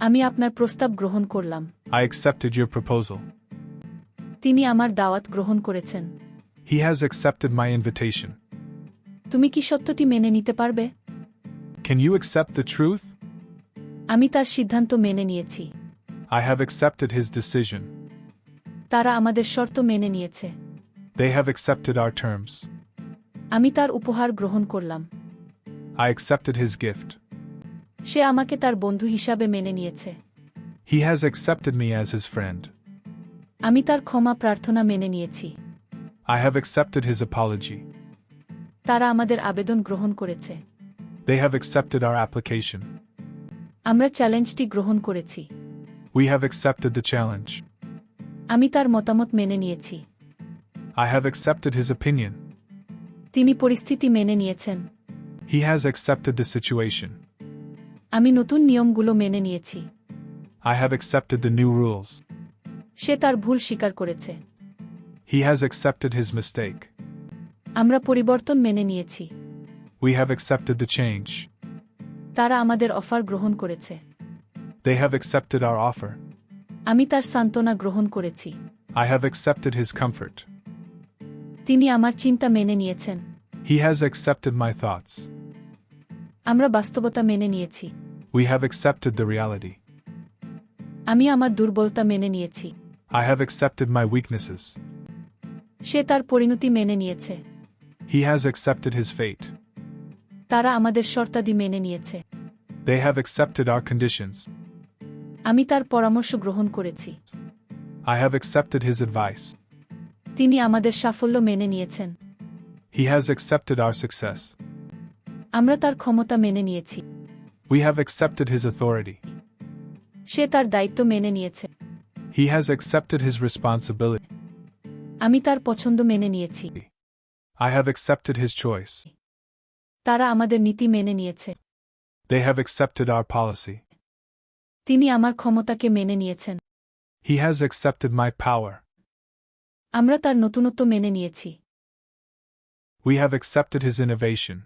আমি আপনার প্রস্তাব গ্রহণ করলাম I accepted your proposal. তিনি আমার দাওয়াত গ্রহণ করেছেন He has accepted my invitation. তুমি কি সত্যটি মেনে নিতে পারবে Can you accept the truth? আমি তার সিদ্ধান্ত মেনে নিয়েছি I have accepted his decision. তারা আমাদের শর্ত মেনে নিয়েছে They have accepted our terms. আমি তার উপহার গ্রহণ করলাম I accepted his gift. সে আমাকে তার বন্ধু হিসাবে মেনে নিয়েছে। He has accepted me as his friend আমি তার ক্ষমা প্রার্থনা মেনে নিয়েছি। I have accepted his apology তারা আমাদের আবেদন গ্রহণ করেছে। They have accepted our application আমরা চ্যালেঞ্জটি গ্রহণ করেছি। We have accepted the challenge আমি তার মতামত মেনে নিয়েছি। I have accepted his opinion তিনি পরিস্থিতি মেনে নিয়েছেন। He has accepted the situation আমি নতুন নিয়মগুলো মেনে নিয়েছি। I have accepted the new rules সে তার ভুল স্বীকার করেছে। He has accepted his mistake আমরা পরিবর্তন মেনে নিয়েছি। We have accepted the change তারা আমাদের অফার গ্রহণ করেছে। They have accepted our offer আমি তার সান্ত্বনা গ্রহণ করেছি। I have accepted his comfort তিনি আমার চিন্তা মেনে নিয়েছেন। He has accepted my thoughts আমরা বাস্তবতা মেনে নিয়েছি। We have accepted the reality আমি আমার দুর্বলতা মেনে নিয়েছি। I have accepted my weaknesses সে তার পরিণতি মেনে নিয়েছে। He has accepted his fate তারা আমাদের শর্তাদি মেনে নিয়েছে। They have accepted our conditions আমি তার পরামর্শ গ্রহণ করেছি। I have accepted his advice তিনি আমাদের সাফল্য মেনে নিয়েছেন। He has accepted our success আমরা তার ক্ষমতা মেনে নিয়েছি We have accepted his authority. সে তার দায়িত্ব মেনে নিয়েছে He has accepted his responsibility. আমি তার পছন্দ মেনে নিয়েছি I have accepted his choice. তারা আমাদের নীতি মেনে নিয়েছে They have accepted our policy. তিনি আমার ক্ষমতাকে মেনে নিয়েছেন He has accepted my power. আমরা তার নতুনত্ব মেনে নিয়েছি We have accepted his innovation.